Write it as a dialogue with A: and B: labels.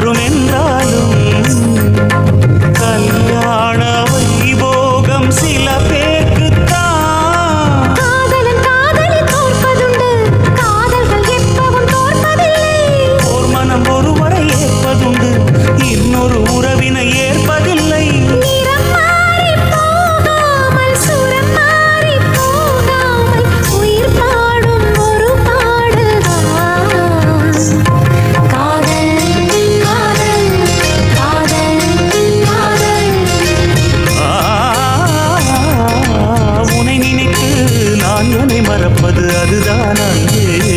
A: வரும் மறப்பது அதுதான் அங்கே.